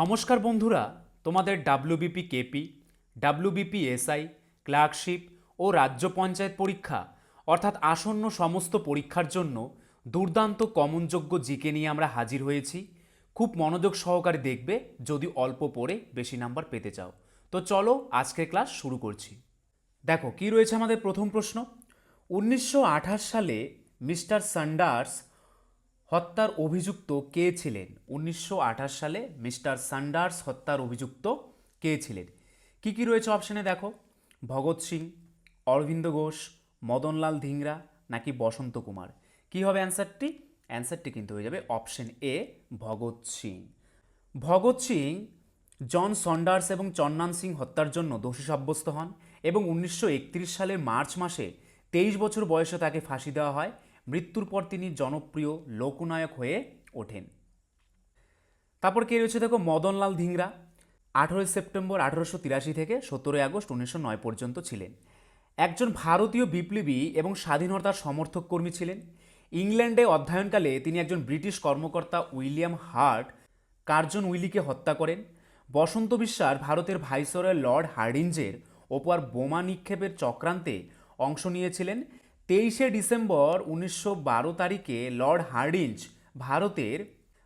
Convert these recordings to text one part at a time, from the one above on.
নমস্কার বন্ধুরা, তোমাদের WBP KP WBP SI clerkship ও রাজ্য পঞ্চায়েত পরীক্ষা, অর্থাৎ আসন্ন সমস্ত পরীক্ষার জন্য দুর্দান্ত কমনযোগ্য জিকে নিয়ে আমরা হাজির হয়েছি। খুব মনোযোগ সহকারে দেখবে, যদি অল্প পড়ে বেশি নাম্বার পেতে চাও। তো চলো আজকের ক্লাস শুরু করছি। দেখো, কি রয়েছে আমাদের প্রথম প্রশ্ন? উনিশশো আঠাশ সালে মিস্টার সান্ডার্স হত্যার অভিযুক্ত কে ছিলেন? উনিশশো আঠাশ সালে মিস্টার সান্ডার্স হত্যার অভিযুক্ত কে ছিলেন? কি কি রয়েছে অপশানে দেখো? ভগৎ সিং, অরবিন্দ ঘোষ, মদনলাল ধিংরা নাকি বসন্ত কুমার? কি হবে অ্যান্সারটি? অ্যান্সারটি কিন্তু হয়ে যাবে option A, Bhagat Singh. Bhagat Singh, John Saunders এবং চন্নান সিং হত্যার জন্য দোষী সাব্যস্ত হন এবং উনিশশো একত্রিশ সালের মার্চ মাসে তেইশ বছর বয়সে তাকে ফাঁসি দেওয়া হয় মৃত্যুর পর তিনি জনপ্রিয় লোকনায়ক হয়ে ওঠেন। তারপর কে রয়েছে দেখো? মদনলাল ধিংরা। আঠেরোই সেপ্টেম্বর আঠেরোশো তিরাশি থেকে সতেরোই আগস্ট উনিশশো নয় পর্যন্ত ছিলেন। একজন ভারতীয় বিপ্লবী এবং স্বাধীনতার সমর্থক কর্মী ছিলেন। ইংল্যান্ডে অধ্যয়নকালে তিনি একজন ব্রিটিশ কর্মকর্তা উইলিয়াম হার্ট কার্জন উইলিকে হত্যা করেন। বসন্ত বিশ্বাস ভারতের ভাইসরয় লর্ড হার্ডিঞ্জের ওপর বোমা নিক্ষেপের চক্রান্তে অংশ নিয়েছিলেন তেইশে ডিসেম্বর উনিশশো বারো তারিখে লর্ড হার্ডিঞ্জ ভারতের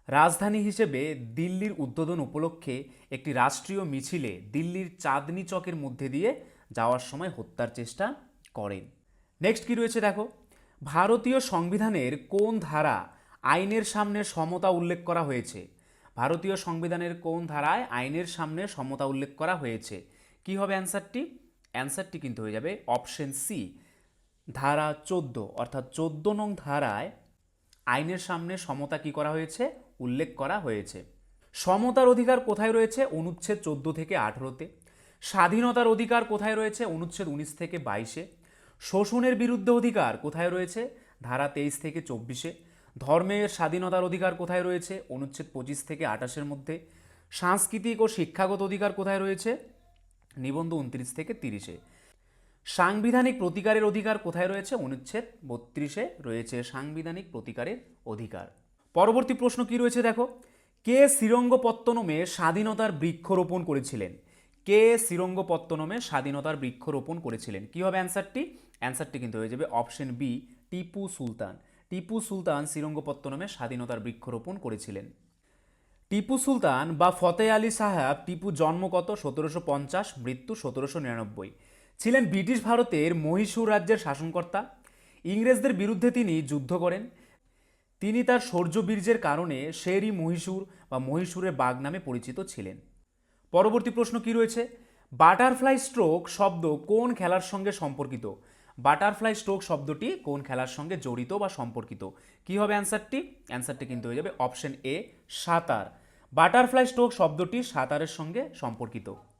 রাজধানী হিসেবে দিল্লির উদ্বোধন উপলক্ষে একটি রাষ্ট্রীয় মিছিলে দিল্লির চাঁদনি চকের মধ্যে দিয়ে যাওয়ার সময় হত্যার চেষ্টা করেন। নেক্সট কি রয়েছে দেখো? ভারতীয় সংবিধানের কোন ধারা আইনের সামনে সমতা উল্লেখ করা হয়েছে? ভারতীয় সংবিধানের কোন ধারায় আইনের সামনে সমতা উল্লেখ করা হয়েছে? কি হবে অ্যান্সারটি অ্যান্সারটি কিন্তু হয়ে যাবে অপশন সি ধারা চোদ্দ, অর্থাৎ চোদ্দ নং ধারায় আইনের সামনে সমতা কি করা হয়েছে? উল্লেখ করা হয়েছে। সমতার অধিকার কোথায় রয়েছে? অনুচ্ছেদ চোদ্দ থেকে আঠেরোতে। স্বাধীনতার অধিকার কোথায় রয়েছে? অনুচ্ছেদ উনিশ থেকে বাইশে। শোষণের বিরুদ্ধে অধিকার কোথায় রয়েছে? ধারা তেইশ থেকে চব্বিশে। ধর্মের স্বাধীনতার অধিকার কোথায় রয়েছে? অনুচ্ছেদ পঁচিশ থেকে আঠাশের মধ্যে। সাংস্কৃতিক ও শিক্ষাগত অধিকার কোথায় রয়েছে? নিবন্ধ উনত্রিশ থেকে তিরিশে। সাংবিধানিক প্রতিকারের অধিকার কোথায় রয়েছে? অনুচ্ছেদ বত্রিশে রয়েছে সাংবিধানিক প্রতিকারের অধিকার। পরবর্তী প্রশ্ন কি রয়েছে দেখো? কে শ্রীরঙ্গপত্তনমে স্বাধীনতার বৃক্ষরোপণ করেছিলেন? কে শ্রীরঙ্গপত্তনমে স্বাধীনতার বৃক্ষরোপণ করেছিলেন? কি হবে অ্যান্সারটি? অ্যান্সারটি কিন্তু হয়ে যাবে অপশন বি, টিপু সুলতান। টিপু সুলতান শ্রীরঙ্গপত্তনমে স্বাধীনতার বৃক্ষরোপণ করেছিলেন। টিপু সুলতান বা ফতে আলী সাহেব, টিপু জন্ম কত? সতেরোশো পঞ্চাশ, মৃত্যু সতেরোশো নিরানব্বই। ছিলেন ব্রিটিশ ভারতের মহীশূর রাজ্যের শাসনকর্তা। ইংরেজদের বিরুদ্ধে তিনি যুদ্ধ করেন। তিনি তার শৌর্যবীর্যের কারণে শেরি মহীশূর বা মহীশূরের বাঘ নামে পরিচিত ছিলেন। পরবর্তী প্রশ্ন কি রয়েছে? বাটারফ্লাই স্ট্রোক শব্দ কোন খেলার সঙ্গে সম্পর্কিত? বাটারফ্লাই স্ট্রোক শব্দটি কোন খেলার সঙ্গে জড়িত বা সম্পর্কিত? কি হবে অ্যান্সারটি? অ্যান্সারটি কিন্তু হয়ে যাবে অপশন এ, সাঁতার। বাটারফ্লাই স্ট্রোক শব্দটি সাঁতারের সঙ্গে সম্পর্কিত।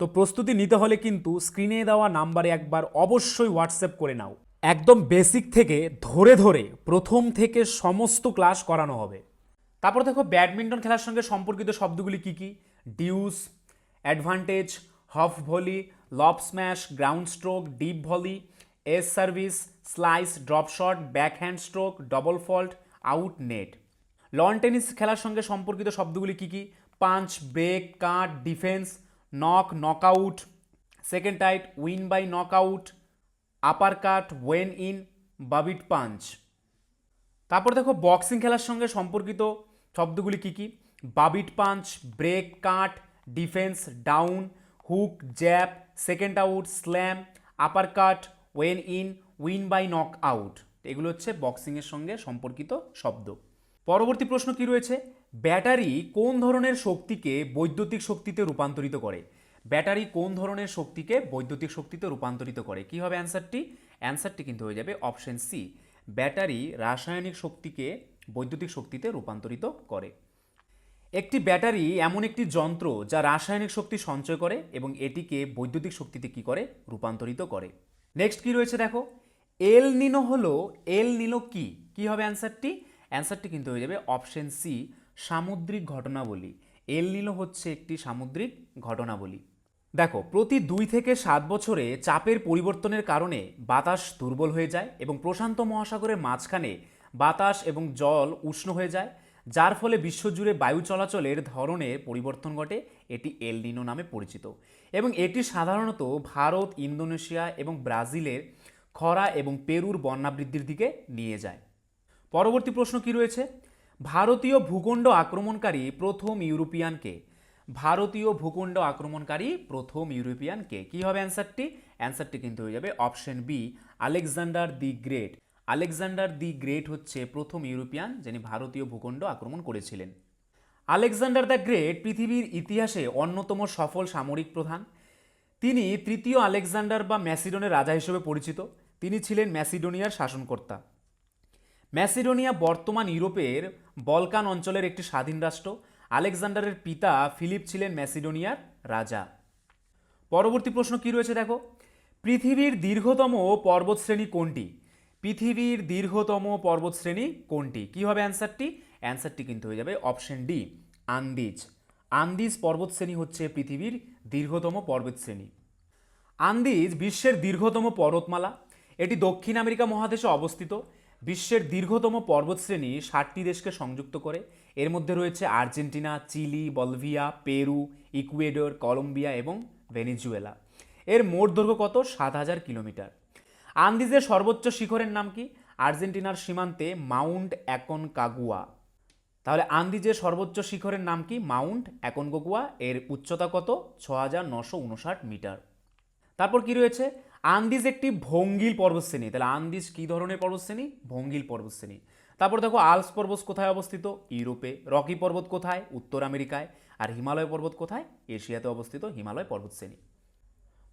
তো প্রস্তুতি নিতে হলে কিন্তু স্ক্রিনে দেওয়া নাম্বারে একবার অবশ্যই হোয়াটসঅ্যাপ করে নাও। একদম বেসিক থেকে ধরে ধরে প্রথম থেকে সমস্ত ক্লাস করানো হবে। তারপর দেখো ব্যাডমিন্টন খেলার সঙ্গে সম্পর্কিত শব্দগুলি কি কি? Deuce, advantage, half volley, lob smash, ground stroke, deep volley, ace service, slice, drop shot back hand stroke, double fault, out net. Lawn tennis খেলার সঙ্গে সম্পর্কিত শব্দগুলি কী কী? Punch, break, cut, defence knock knockout second tight win by knockout upper cut weigh in rabbit punch তারপর দেখো boxing খেলার সঙ্গে সম্পর্কিত শব্দগুলি কী কী? Rabbit punch break cut defence down hook jab second out slam upper cut weigh in win by knock out এগুলো হচ্ছে বক্সিংয়ের সঙ্গে সম্পর্কিত শব্দ। পরবর্তী প্রশ্ন কি রয়েছে? ব্যাটারি কোন ধরনের শক্তিকে বৈদ্যুতিক শক্তিতে রূপান্তরিত করে? ব্যাটারি কোন ধরনের শক্তিকে বৈদ্যুতিক শক্তিতে রূপান্তরিত করে? কি হবে অ্যান্সারটি? অ্যান্সারটি কিন্তু হয়ে যাবে অপশন সি, ব্যাটারি রাসায়নিক শক্তিকে বৈদ্যুতিক শক্তিতে রূপান্তরিত করে। একটি ব্যাটারি এমন একটি যন্ত্র যা রাসায়নিক শক্তি সঞ্চয় করে এবং এটিকে বৈদ্যুতিক শক্তিতে কি করে? রূপান্তরিত করে। নেক্সট কি রয়েছে দেখো? এল নিনো হলো, এল নিনো কি? কি হবে অ্যান্সারটি? অ্যান্সারটি কিন্তু হয়ে যাবে অপশন সি সামুদ্রিক ঘটনাবলী। এল নিনো হচ্ছে একটি সামুদ্রিক ঘটনাবলী। দেখো, প্রতি দুই থেকে সাত বছরে চাপের পরিবর্তনের কারণে বাতাস দুর্বল হয়ে যায় এবং প্রশান্ত মহাসাগরের মাঝখানে বাতাস এবং জল উষ্ণ হয়ে যায়, যার ফলে বিশ্বজুড়ে বায়ু চলাচলের ধরনের পরিবর্তন ঘটে। এটি এল নিনো নামে পরিচিত। এবং এটি সাধারণত ভারত, ইন্দোনেশিয়া এবং ব্রাজিলের খরা এবং পেরুর বন্যা বৃদ্ধির দিকে নিয়ে যায়। পরবর্তী প্রশ্ন কি রয়েছে? ভারতীয় ভূখণ্ড আক্রমণকারী প্রথম ইউরোপিয়ানকে। ভারতীয় ভূখণ্ড আক্রমণকারী প্রথম ইউরোপিয়ানকে। কি হবে অ্যান্সারটি? অ্যান্সারটি কিন্তু হয়ে যাবে option B, Alexander the Great. Alexander the Great হচ্ছে প্রথম ইউরোপিয়ান যিনি ভারতীয় ভূখণ্ড আক্রমণ করেছিলেন। আলেকজান্ডার দ্য গ্রেট পৃথিবীর ইতিহাসে অন্যতম সফল সামরিক প্রধান। তিনি তৃতীয় আলেকজান্ডার বা ম্যাসিডনের রাজা হিসেবে পরিচিত। তিনি ছিলেন ম্যাসিডোনিয়ার শাসনকর্তা। ম্যাসিডোনিয়া বর্তমান ইউরোপের বলকান অঞ্চলের একটি স্বাধীন রাষ্ট্র। আলেকজান্ডারের পিতা ফিলিপ ছিলেন ম্যাসিডোনিয়ার রাজা। পরবর্তী প্রশ্ন কি রয়েছে দেখো? পৃথিবীর দীর্ঘতম পর্বতশ্রেণী কোনটি? পৃথিবীর দীর্ঘতম পর্বতশ্রেণী কোনটি? কি হবে অ্যান্সারটি? অ্যান্সারটি কিন্তু হয়ে যাবে অপশন ডি, আন্দিজ। আন্দিজ পর্বতশ্রেণী হচ্ছে পৃথিবীর দীর্ঘতম পর্বতশ্রেণী। আন্দিজ বিশ্বের দীর্ঘতম পর্বতমালা। এটি দক্ষিণ আমেরিকা মহাদেশে অবস্থিত। বিশ্বের দীর্ঘতম পর্বতশ্রেণী ষাটটি দেশকে সংযুক্ত করে। এর মধ্যে রয়েছে Argentina, Chile, Bolivia, Peru, Ecuador, Colombia এবং ভেনিজুয়েলা। এর মোট দৈর্ঘ্য কত? সাত হাজার কিলোমিটার। আন্দিজের সর্বোচ্চ শিখরের নাম কি? আর্জেন্টিনার সীমান্তে মাউন্ট অ্যাকন কাগুয়া তাহলে আন্দিজের সর্বোচ্চ শিখরের নাম কি? মাউন্ট অ্যাকনগোগুয়া এর উচ্চতা কত? ছ হাজার নশো উনষাট মিটার। তারপর কি রয়েছে? আন্দিজ একটি ভঙ্গিল পর্বতশ্রেণী। তাহলে আন্দিজ কি ধরনের পর্বতশ্রেণী? ভঙ্গিল পর্বতশ্রেণী। তারপর দেখো আলস পর্বত কোথায় অবস্থিত? ইউরোপে। রকি পর্বত কোথায়? উত্তর আমেরিকায়। আর হিমালয় পর্বত কোথায়? এশিয়াতে অবস্থিত হিমালয় পর্বতশ্রেণী।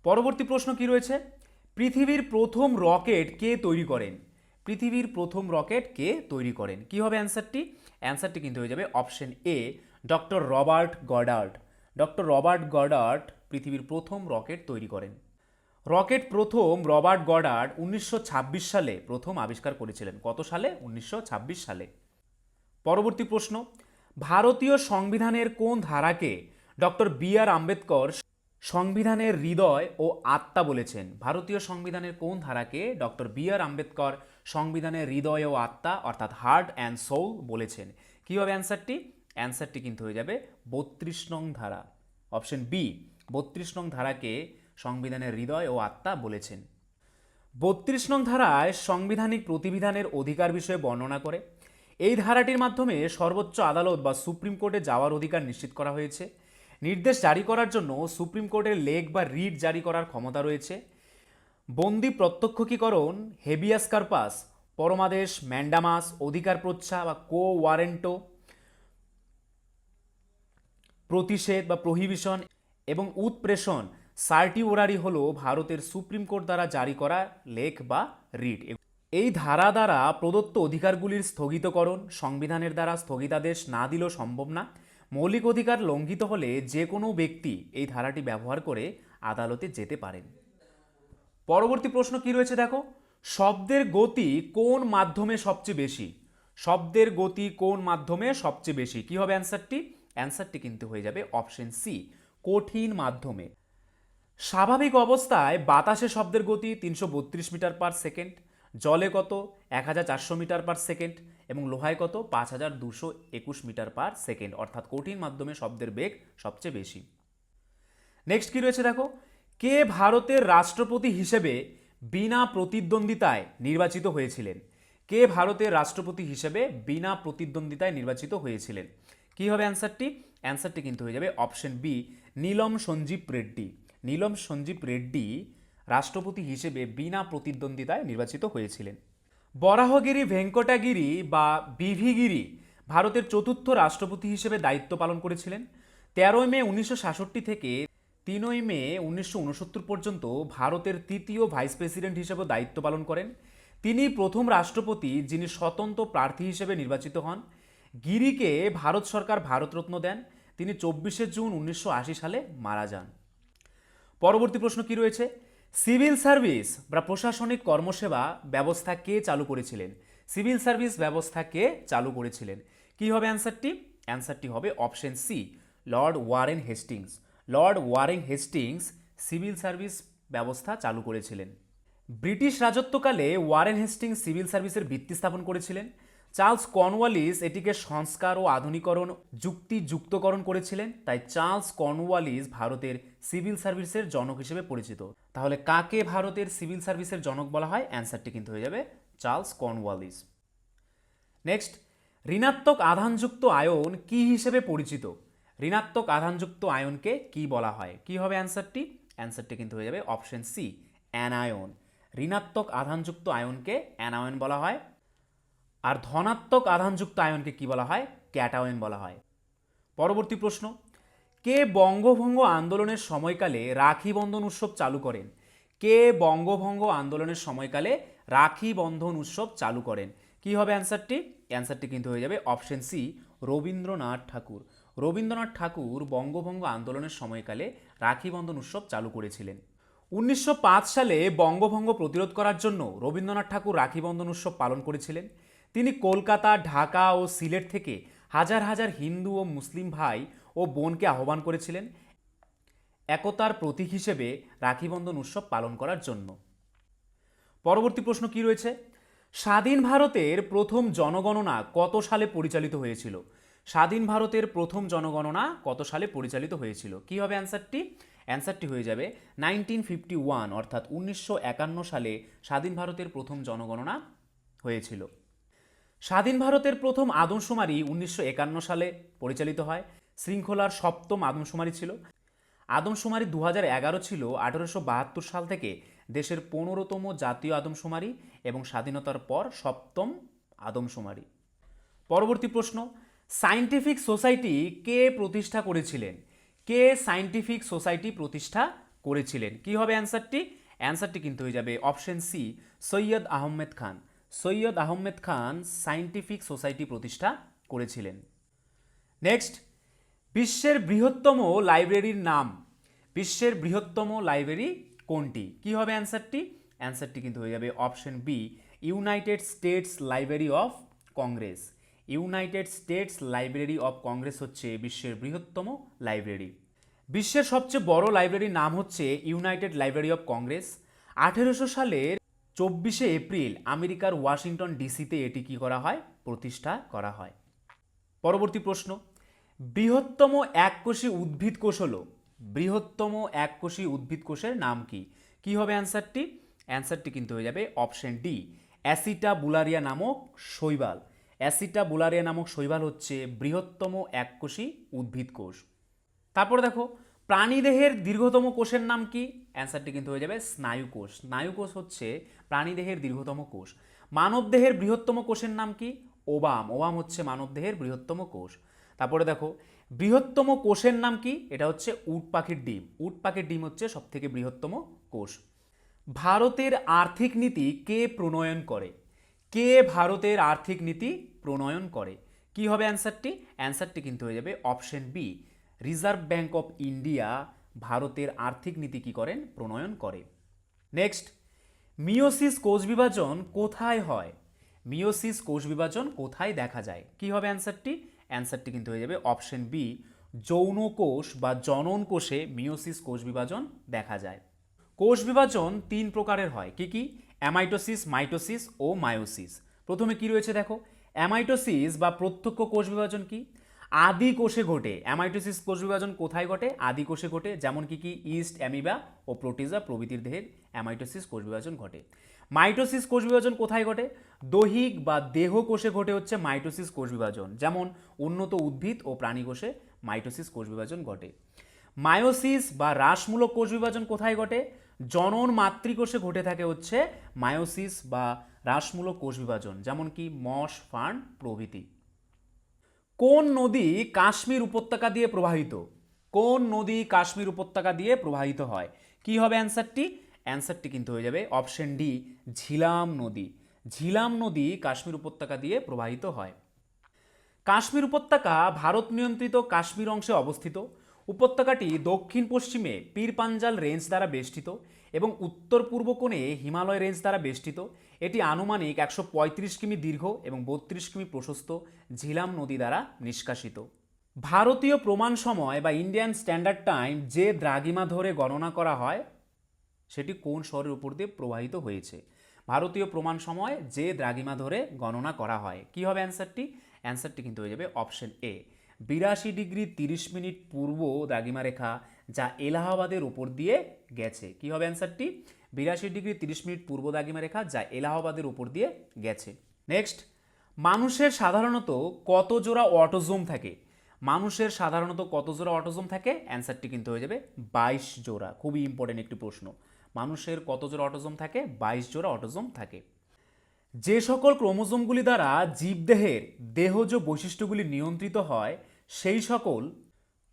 পরবর্তী প্রশ্ন কি রয়েছে? পৃথিবীর প্রথম রকেট কে তৈরি করেন? পৃথিবীর প্রথম রকেট কে তৈরি করেন? কি হবে অ্যান্সারটি? অ্যান্সারটি কিন্তু হয়ে যাবে option A, doctor Robert Goddard. Doctor Robert Goddard পৃথিবীর প্রথম রকেট তৈরি করেন। রকেট প্রথম রবার্ট গডার্ড উনিশশো ছাব্বিশ সালে প্রথম আবিষ্কার করেছিলেন। কত সালে? উনিশশো ছাব্বিশ সালে। পরবর্তী প্রশ্ন, ভারতীয় সংবিধানের কোন ধারাকে ডক্টর বি আর আম্বেদকর সংবিধানের হৃদয় ও আত্মা বলেছেন? ভারতীয় সংবিধানের কোন ধারাকে ডক্টর বি আর আম্বেদকর সংবিধানের হৃদয় ও আত্মা অর্থাৎ হার্ট অ্যান্ড সোল বলেছেন? কী হবে অ্যান্সারটি? অ্যান্সারটি কিন্তু হয়ে যাবে বত্রিশ নং ধারা। অপশন বি, বত্রিশ নং ধারাকে সংবিধানের হৃদয় ও আত্মা বলেছেন। বত্রিশ নং ধারায় সাংবিধানিক প্রতিবিধানের অধিকার বিষয়ে বর্ণনা করে। এই ধারাটির মাধ্যমে সর্বোচ্চ আদালত বা সুপ্রিম কোর্টে যাওয়ার অধিকার নিশ্চিত করা হয়েছে। নির্দেশ জারি করার জন্য সুপ্রিম কোর্টের লেগ বা রিট জারি করার ক্ষমতা রয়েছে। বন্দি প্রত্যক্ষীকরণ হেবিয়াস কার্পাস, পরমাদেশ, ম্যান্ডামাস, অধিকার প্রচ্ছা বা কো ওয়ারেন্টো প্রতিষেধ বা প্রহিবিশন এবং উৎপ্রেষণ সার্টিওরারি হল ভারতের সুপ্রিম কোর্ট দ্বারা জারি করা লেখ বা রিট। এই ধারা দ্বারা প্রদত্ত অধিকারগুলির স্থগিতকরণ, সংবিধানের দ্বারা স্থগিতাদেশ না দিলেও সম্ভব না। মৌলিক অধিকার লঙ্ঘিত হলে যে কোনো ব্যক্তি এই ধারাটি ব্যবহার করে আদালতে যেতে পারেন। পরবর্তী প্রশ্ন কি রয়েছে দেখো? শব্দের গতি কোন মাধ্যমে সবচেয়ে বেশি? শব্দের গতি কোন মাধ্যমে সবচেয়ে বেশি? কি হবে অ্যান্সারটি? অ্যান্সারটি কিন্তু হয়ে যাবে অপশন সি, কঠিন মাধ্যমে। স্বাভাবিক অবস্থায় বাতাসে শব্দের গতি তিনশো বত্রিশ মিটার পার সেকেন্ড, জলে কত এক হাজার চারশো মিটার পার সেকেন্ড এবং লোহায় কত পাঁচ হাজার দুশো একুশ মিটার পার সেকেন্ড, অর্থাৎ কঠিন মাধ্যমে শব্দের বেগ সবচেয়ে বেশি। নেক্সট কি রয়েছে দেখো? কে ভারতের রাষ্ট্রপতি হিসেবে বিনা প্রতিদ্বন্দ্বিতায় নির্বাচিত হয়েছিলেন? কে ভারতের রাষ্ট্রপতি হিসেবে বিনা প্রতিদ্বন্দ্বিতায় নির্বাচিত হয়েছিলেন? কি হবে অ্যান্সারটি অ্যান্সারটি কিন্তু হয়ে যাবে অপশন বি নীলম সঞ্জীব রেড্ডি। নীলম সঞ্জীব রেড্ডি রাষ্ট্রপতি হিসেবে বিনা প্রতিদ্বন্দ্বিতায় নির্বাচিত হয়েছিলেন। বরাহগিরি, ভেঙ্কটাগিরি বা বিভিগিরি ভারতের চতুর্থ রাষ্ট্রপতি হিসেবে দায়িত্ব পালন করেছিলেন। তেরোই মে উনিশশো সাতষট্টি থেকে তিনই মে উনিশশো উনসত্তর পর্যন্ত ভারতের তৃতীয় ভাইস প্রেসিডেন্ট হিসেবে দায়িত্ব পালন করেন। তিনি প্রথম রাষ্ট্রপতি যিনি স্বতন্ত্র প্রার্থী হিসেবে নির্বাচিত হন। গিরিকে ভারত সরকার ভারতরত্ন দেন। তিনি চব্বিশে জুন উনিশশো আশি সালে মারা যান। পরবর্তী প্রশ্ন কি রয়েছে? সিভিল সার্ভিস বা প্রশাসনিক কর্মসেবা ব্যবস্থা কে চালু করেছিলেন? সিভিল সার্ভিস ব্যবস্থা কে চালু করেছিলেন? কি হবে অ্যান্সারটি? অ্যান্সারটি হবে option C, Lord Warren Hastings. Lord Warren Hastings civil service ব্যবস্থা চালু করেছিলেন। ব্রিটিশ রাজত্বকালে ওয়ারেন হেস্টিংস সিভিল সার্ভিসের ভিত্তি স্থাপন করেছিলেন। চার্লস কর্নওয়ালিস এটিকে সংস্কার ও আধুনিকরণ যুক্তি যুক্তকরণ করেছিলেন। তাই চার্লস কর্নওয়ালিস ভারতের সিভিল সার্ভিসের জনক হিসেবে পরিচিত। তাহলে কাকে ভারতের সিভিল সার্ভিসের জনক বলা হয়? অ্যান্সারটি কিন্তু হয়ে যাবে চার্লস কর্নওয়ালিস। নেক্সট, ঋণাত্মক আধানযুক্ত আয়ন কি হিসেবে পরিচিত? ঋণাত্মক আধানযুক্ত আয়নকে কি বলা হয়? কি হবে অ্যান্সারটি? অ্যান্সারটি কিন্তু হয়ে যাবে অপশন সি, অ্যানায়ন। ঋণাত্মক আধানযুক্ত আয়নকে অ্যানায়ন বলা হয়। আর ধনাত্মক আধানযুক্ত আয়নকে কি বলা হয়? ক্যাটায়ন বলা হয়। পরবর্তী প্রশ্ন, কে বঙ্গভঙ্গ আন্দোলনের সময়কালে রাখি বন্ধন উৎসব চালু করেন? কে বঙ্গভঙ্গ আন্দোলনের সময়কালে রাখি বন্ধন উৎসব চালু করেন? কি হবে অ্যান্সারটি? অ্যান্সারটি কিন্তু হয়ে যাবে অপশন সি, রবীন্দ্রনাথ ঠাকুর। রবীন্দ্রনাথ ঠাকুর বঙ্গভঙ্গ আন্দোলনের সময়কালে রাখি বন্ধন উৎসব চালু করেছিলেন। উনিশশো পাঁচ সালে বঙ্গভঙ্গ প্রতিরোধ করার জন্য রবীন্দ্রনাথ ঠাকুর রাখি বন্ধন উৎসব পালন করেছিলেন। তিনি কলকাতা, ঢাকা ও সিলেট থেকে হাজার হাজার হিন্দু ও মুসলিম ভাই ও বোনকে আহ্বান করেছিলেন একতার প্রতীক হিসেবে রাখিবন্ধন উৎসব পালন করার জন্য। পরবর্তী প্রশ্ন কি রয়েছে? স্বাধীন ভারতের প্রথম জনগণনা কত সালে পরিচালিত হয়েছিল? স্বাধীন ভারতের প্রথম জনগণনা কত সালে পরিচালিত হয়েছিল? কি হবে অ্যান্সারটি? অ্যান্সারটি হয়ে যাবে নাইনটিন ফিফটি ওয়ান, অর্থাৎ উনিশশো একান্ন সালে স্বাধীন ভারতের প্রথম জনগণনা হয়েছিল। স্বাধীন ভারতের প্রথম আদমশুমারি উনিশশো একান্ন সালে পরিচালিত হয়। শৃঙ্খলার সপ্তম আদমশুমারি ছিল। আদমশুমারি দু হাজার এগারো ছিল আঠারোশো বাহাত্তর সাল থেকে দেশের পনেরোতম জাতীয় আদমশুমারি এবং স্বাধীনতার পর সপ্তম আদমশুমারি। পরবর্তী প্রশ্ন সায়েন্টিফিক সোসাইটি কে প্রতিষ্ঠা করেছিলেন? কে সায়েন্টিফিক সোসাইটি প্রতিষ্ঠা করেছিলেন? কি হবে অ্যান্সারটি? অ্যান্সারটি কিন্তু হয়ে যাবে option C, Syed Ahmed Khan. Syed Ahmed Khan scientific society প্রতিষ্ঠা করেছিলেন। নেক্সট, বিশ্বের বৃহত্তম লাইব্রেরির নাম। বিশ্বের বৃহত্তম লাইব্রেরি কোনটি? কি হবে অ্যান্সারটি? অ্যান্সারটি কিন্তু হয়ে যাবে option B, United States Library of Congress. United States Library of Congress হচ্ছে বিশ্বের বৃহত্তম লাইব্রেরি। বিশ্বের সবচেয়ে বড় লাইব্রেরির নাম হচ্ছে ইউনাইটেড লাইব্রেরি অফ কংগ্রেস। আঠেরোশো সালের চব্বিশে এপ্রিল আমেরিকার ওয়াশিংটন ডিসিতে এটি কি করা হয়? প্রতিষ্ঠা করা হয়। পরবর্তী প্রশ্ন। বৃহত্তম এককোষী উদ্ভিদ কোষ হলো। বৃহত্তম এককোষী উদ্ভিদ কোষের নাম কি? কি হবে অ্যান্সারটি? অ্যান্সারটি কিন্তু হয়ে যাবে অপশন ডি। অ্যাসিটা বুলারিয়া নামক শৈবাল। অ্যাসিটা বুলারিয়া নামক শৈবাল হচ্ছে বৃহত্তম এককোষী উদ্ভিদ কোষ। তারপরে দেখো, প্রাণীদেহের দীর্ঘতম কোষের নাম কি? অ্যান্সারটি কিন্তু হয়ে যাবে স্নায়ু কোষ। স্নায়ু কোষ হচ্ছে প্রাণীদেহের দীর্ঘতম কোষ। মানবদেহের বৃহত্তম কোষের নাম কি? ওবাম। ওবাম হচ্ছে মানবদেহের বৃহত্তম কোষ। তারপরে দেখো, বৃহত্তম কোষের নাম কি? এটা হচ্ছে উট পাখির ডিম। উট পাখির ডিম হচ্ছে সবথেকে বৃহত্তম কোষ। ভারতের আর্থিক নীতি কে প্রণয়ন করে? কে ভারতের আর্থিক নীতি প্রণয়ন করে? কি হবে অ্যান্সারটি? অ্যান্সারটি কিন্তু হয়ে যাবে option B, Reserve Bank of India ভারতের আর্থিক নীতি কী করেন? প্রণয়ন করে। নেক্সট মিওসিস কোষ বিভাজন কোথায় হয়? মিওসিস কোষ বিভাজন কোথায় দেখা যায়? কি হবে অ্যান্সারটি? অ্যান্সারটি কিন্তু হয়ে যাবে অপশন বি, যৌন কোষ বা জনন কোষে মিওসিস কোষ বিভাজন দেখা যায়। কোষ বিভাজন তিন প্রকারের হয়। কি কি? অ্যামাইটোসিস, মাইটোসিস ও মায়োসিস। প্রথমে কি রয়েছে দেখো? অ্যামাইটোসিস বা প্রত্যক্ষ কোষ বিভাজন কি? আদি কোষে ঘটে অ্যামাইটোসিস কোষ বিভাজন কোথায় ঘটে? আদি কোষে ঘটে যেমন কি কি? ইস্ট অ্যামিবা ও প্রোটিজা প্রভৃতির দেহের অ্যামাইটোসিস কোষ বিভাজন ঘটে। মাইটোসিস কোষ বিভাজন কোথায় ঘটে? দৈহিক বা দেহ কোষে ঘটে হচ্ছে মাইটোসিস কোষ বিভাজন। যেমন উন্নত উদ্ভিদ ও প্রাণী কোষে মাইটোসিস কোষ বিভাজন ঘটে। মায়োসিস বা হ্রাসমূলক কোষ বিভাজন কোথায় ঘটে? জনন মাতৃকোষে ঘটে থাকে হচ্ছে মায়োসিস বা হ্রাসমূলক কোষ বিভাজন। যেমন কি মশ, ফার্ন প্রভৃতি। কোন নদী কাশ্মীর উপত্যকা দিয়ে প্রবাহিত? কোন নদী কাশ্মীর উপত্যকা দিয়ে প্রবাহিত হয়? কি হবে অ্যান্সারটি? অ্যান্সারটি কিন্তু হয়ে যাবে অপশন ডি, ঝিলাম নদী। ঝিলাম নদী কাশ্মীর উপত্যকা দিয়ে প্রবাহিত হয়। কাশ্মীর উপত্যকা ভারত নিয়ন্ত্রিত কাশ্মীর অংশে অবস্থিত। উপত্যকাটি দক্ষিণ পশ্চিমে পীর পাঞ্জাল রেঞ্জ দ্বারা বেষ্টিত এবং উত্তর পূর্ব কোণে হিমালয় রেঞ্জ দ্বারা বেষ্টিত। এটি আনুমানিক একশো পঁয়ত্রিশ কিমি দীর্ঘ এবং বত্রিশ কিমি প্রশস্ত ঝিলাম নদী দ্বারা নিষ্কাশিত। ভারতীয় প্রমাণ সময় বা ইন্ডিয়ান স্ট্যান্ডার্ড টাইম যে দ্রাগিমা ধরে গণনা করা হয়, সেটি কোন শহরের উপর দিয়ে প্রবাহিত হয়েছে? ভারতীয় প্রমাণ সময় যে দ্রাগিমা ধরে গণনা করা হয়। কি হবে অ্যান্সারটি? অ্যান্সারটি কিন্তু হয়ে যাবে অপশন এ। বিরাশি ডিগ্রি তিরিশ মিনিট পূর্ব দ্রাগিমা রেখা যা এলাহাবাদের উপর দিয়ে গেছে। কি হবে অ্যান্সারটি? বিরাশি ডিগ্রি তিরিশ মিনিট পূর্ব দ্রাগিমা রেখা যা এলাহাবাদের উপর দিয়ে গেছে। নেক্সট, মানুষের সাধারণত কত জোড়া অটোজোম থাকে? মানুষের সাধারণত কত জোড়া অটোজোম থাকে? অ্যান্সারটি কিন্তু হয়ে যাবে বাইশ জোড়া। খুবই ইম্পর্টেন্ট একটি প্রশ্ন। মানুষের কত জোড়া অটোজোম থাকে? বাইশ জোড়া অটোজোম থাকে। যে সকল ক্রোমোজোমগুলি দ্বারা জীবদেহের দেহজ বৈশিষ্ট্যগুলি নিয়ন্ত্রিত হয়, সেই সকল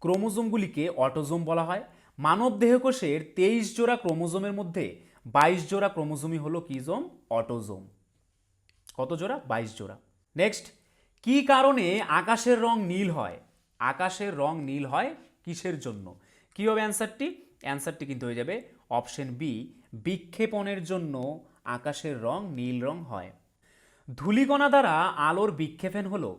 ক্রোমোজোমগুলিকে অটোজোম বলা হয়। মানব দেহকোষের তেইশ জোড়া ক্রোমোজোমের মধ্যে বাইশ জোড়া ক্রোমোজোমই হলো কি জোম? অটোজোম। কত জোড়া? বাইশ জোড়া। নেক্সট, কি কারণে আকাশের রং নীল হয়? আকাশের রং নীল হয় কিসের জন্য? কি হবে অ্যান্সারটি? অ্যান্সারটি কিন্তু হয়ে যাবে অপশন বি, বিক্ষেপণের জন্য আকাশের রং নীল রং হয়। ধূলিকণা দ্বারা আলোর বিক্ষেপণ হলো।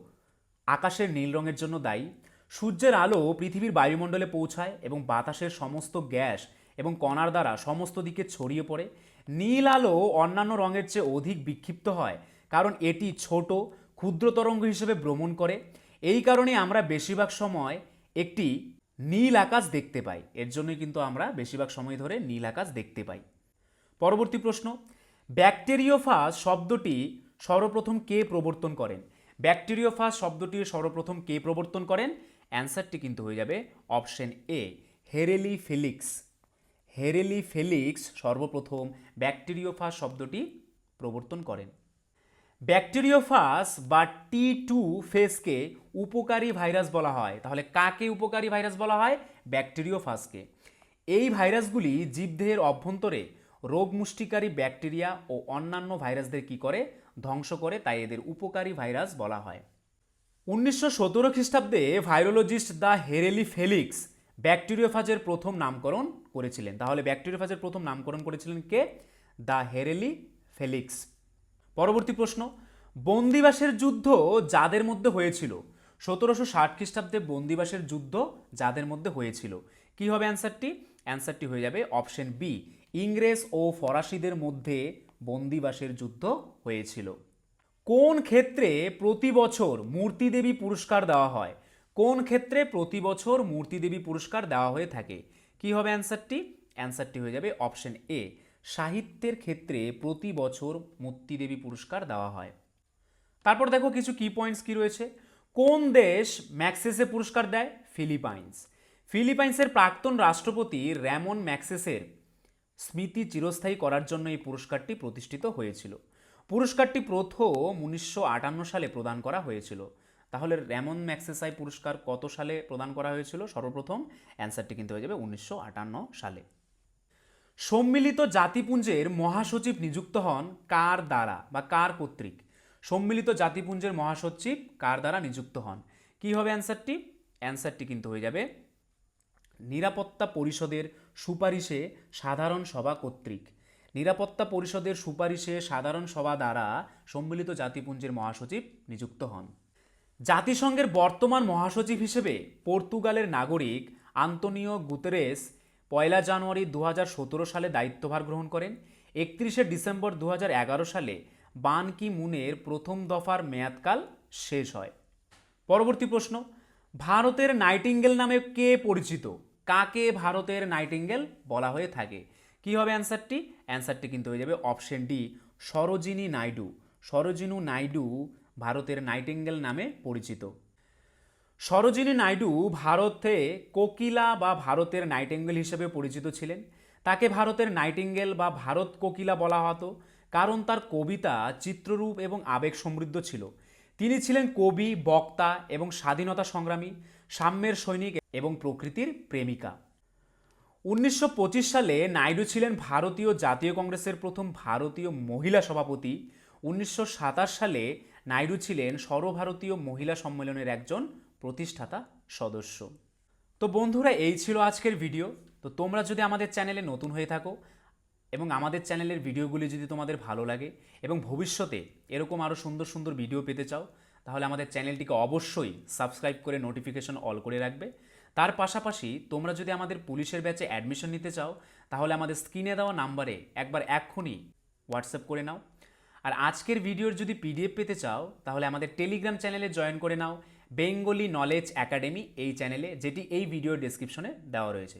আকাশের নীল রঙের জন্য দায়ী। সূর্যের আলো পৃথিবীর বায়ুমণ্ডলে পৌঁছায় এবং বাতাসের সমস্ত গ্যাস এবং কণার দ্বারা সমস্ত দিকে ছড়িয়ে পড়ে। নীল আলো অন্যান্য রঙের চেয়ে অধিক বিক্ষিপ্ত হয়, কারণ এটি ছোট, ক্ষুদ্র তরঙ্গ হিসেবে ভ্রমণ করে। এই কারণে আমরা বেশিরভাগ সময় একটি নীল আকাশ দেখতে পাই। এর জন্যই কিন্তু আমরা বেশিরভাগ সময় ধরে নীল আকাশ দেখতে পাই। পরবর্তী প্রশ্ন ব্যাকটেরিওফাস শব্দটি সর্বপ্রথম কে প্রবর্তন করেন? ব্যাকটেরিওফাস শব্দটি সর্বপ্রথম কে প্রবর্তন করেন? অ্যান্সারটি কিন্তু হয়ে যাবে option A Herelle Felix Herelle Felix সর্বপ্রথম ব্যাকটেরিওফাস শব্দটি প্রবর্তন করেন। ব্যাকটেরিওফাস বা টি টু ফেসকে উপকারী ভাইরাস বলা হয়। তাহলে কাকে উপকারী ভাইরাস বলা হয়? ব্যাকটেরিওফাসকে। এই ভাইরাসগুলি জীবদেহের অভ্যন্তরে রোগ মুষ্টিকারী ব্যাকটেরিয়া ও অন্যান্য ভাইরাসদের কি করে ধ্বংস করে তাই এদের উপকারী ভাইরাস বলা হয়। উনিশশো সতেরো খ্রিস্টাব্দে ভাইরোলজিস্ট দ্য হেরেলি ফেলিক্স ব্যাকটেরিওফাজের প্রথম নামকরণ করেছিলেন। তাহলে ব্যাকটেরিওফাজের প্রথম নামকরণ করেছিলেন কে? The Herelle Felix. পরবর্তী প্রশ্ন, বন্দিবাসের যুদ্ধ যাদের মধ্যে হয়েছিল? সতেরোশো ষাট খ্রিস্টাব্দে বন্দিবাসের যুদ্ধ যাদের মধ্যে হয়েছিল। কি হবে অ্যান্সারটি? অ্যান্সারটি হয়ে যাবে অপশন বি ইংরেজ ও ফরাসিদের মধ্যে বন্দিবাসের যুদ্ধ হয়েছিল। কোন ক্ষেত্রে প্রতি বছর মূর্তিদেবী পুরস্কার দেওয়া হয়? কোন ক্ষেত্রে প্রতি বছর মূর্তিদেবী পুরস্কার দেওয়া হয়ে থাকে? কি হবে অ্যান্সারটি? অ্যান্সারটি হয়ে যাবে অপশন এ। সাহিত্যের ক্ষেত্রে প্রতি বছর মূর্তিদেবী পুরস্কার দেওয়া হয়। তারপর দেখো কিছু কি পয়েন্টস কি রয়েছে। কোন দেশ ম্যাক্সেসে পুরস্কার দেয়? ফিলিপাইন্স। ফিলিপাইন্সের প্রাক্তন রাষ্ট্রপতি র্যামন ম্যাক্সেসের স্মৃতি চিরস্থায়ী করার জন্য এই পুরস্কারটি প্রতিষ্ঠিত হয়েছিল। পুরস্কারটি প্রথম উনিশশো আটান্ন সালে প্রদান করা হয়েছিল। তাহলে র্যামন ম্যাক্সেসাই পুরস্কার কত সালে প্রদান করা হয়েছিল? সর্বপ্রথম অ্যান্সারটি কিন্তু হয়ে যাবে উনিশশো আটান্ন সালে। সম্মিলিত জাতিপুঞ্জের মহাসচিব নিযুক্ত হন কার দ্বারা বা কার কর্তৃক? সম্মিলিত জাতিপুঞ্জের মহাসচিব কার দ্বারা নিযুক্ত হন? কি হবে অ্যান্সারটি? অ্যান্সারটি কিন্তু হয়ে যাবে নিরাপত্তা পরিষদের সুপারিশে সাধারণ সভা কর্তৃক। নিরাপত্তা পরিষদের সুপারিশে সাধারণ সভা দ্বারা সম্মিলিত জাতিপুঞ্জের মহাসচিব নিযুক্ত হন। জাতিসংঘের বর্তমান মহাসচিব হিসেবে পর্তুগালের নাগরিক আন্তোনিও গুতেরেস পয়লা জানুয়ারি দু হাজার সতেরো সালে দায়িত্বভার গ্রহণ করেন। একত্রিশে ডিসেম্বর দু হাজার এগারো সালে বান কি মুনের প্রথম দফার মেয়াদকাল শেষ হয়। পরবর্তী প্রশ্ন ভারতের নাইটিঙ্গেল নামে কে পরিচিত? কাকে ভারতের নাইটিঙ্গেল বলা হয়ে থাকে? কি হবে অ্যান্সারটি? অ্যান্সারটি কিন্তু হয়ে যাবে অপশন ডি, সরোজিনী নাইডু। সরোজিনু নাইডু ভারতের নাইটিঙ্গেল নামে পরিচিত। সরোজিনী নাইডু ভারতে কোকিলা বা ভারতের নাইটিঙ্গেল হিসেবে পরিচিত ছিলেন। তাকে ভারতের নাইটিঙ্গেল বা ভারত কোকিলা বলা হতো। কারণ তার কবিতা চিত্ররূপ এবং আবেগ সমৃদ্ধ ছিল। তিনি ছিলেন কবি, বক্তা এবং স্বাধীনতা সংগ্রামী, সাম্যের সৈনিক এবং প্রকৃতির প্রেমিকা। উনিশশো পঁচিশ সালে নাইডু ছিলেন ভারতীয় জাতীয় কংগ্রেসের প্রথম ভারতীয় মহিলা সভাপতি। উনিশশো সাতাশ সালে নাইডু ছিলেন সর্বভারতীয় মহিলা সম্মেলনের একজন প্রতিষ্ঠাতা সদস্য। তো বন্ধুরা, এই ছিল আজকের ভিডিও। তো তোমরা যদি আমাদের চ্যানেলে নতুন হয়ে থাকো এবং আমাদের চ্যানেলের ভিডিওগুলি যদি তোমাদের ভালো লাগে এবং ভবিষ্যতে এরকম আরও সুন্দর সুন্দর ভিডিও পেতে চাও, তাহলে আমাদের চ্যানেলটিকে অবশ্যই সাবস্ক্রাইব করে নোটিফিকেশন অল করে রাখবে। তার পাশাপাশি তোমরা যদি আমাদের পুলিশের ব্যাচে অ্যাডমিশন নিতে চাও, তাহলে আমাদের স্ক্রিনে দেওয়া নাম্বারে একবার এক্ষুনি হোয়াটসঅ্যাপ করে নাও। আর আজকের ভিডিওর যদি পিডিএফ পেতে চাও, তাহলে আমাদের টেলিগ্রাম চ্যানেলে জয়েন করে নাও। বেঙ্গলি নলেজ একাডেমি এই চ্যানেলে যেটি এই ভিডিওর ডেসক্রিপশনে দেওয়া রয়েছে।